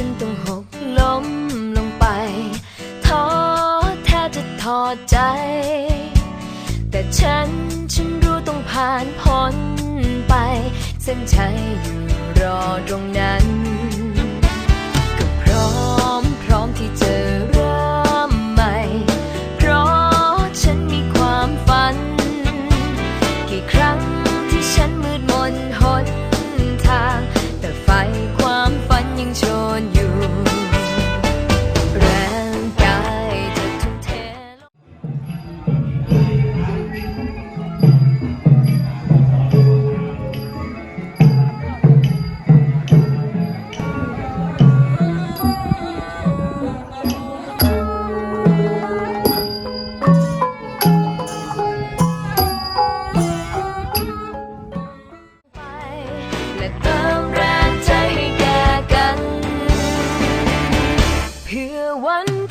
ฉันต้องหกล้มลงไปท้อแทบจะทอใจ แต่ฉันฉันรู้ต้องผ่านพ้นไป เส้นชัยอยู่รอตรงนั้น one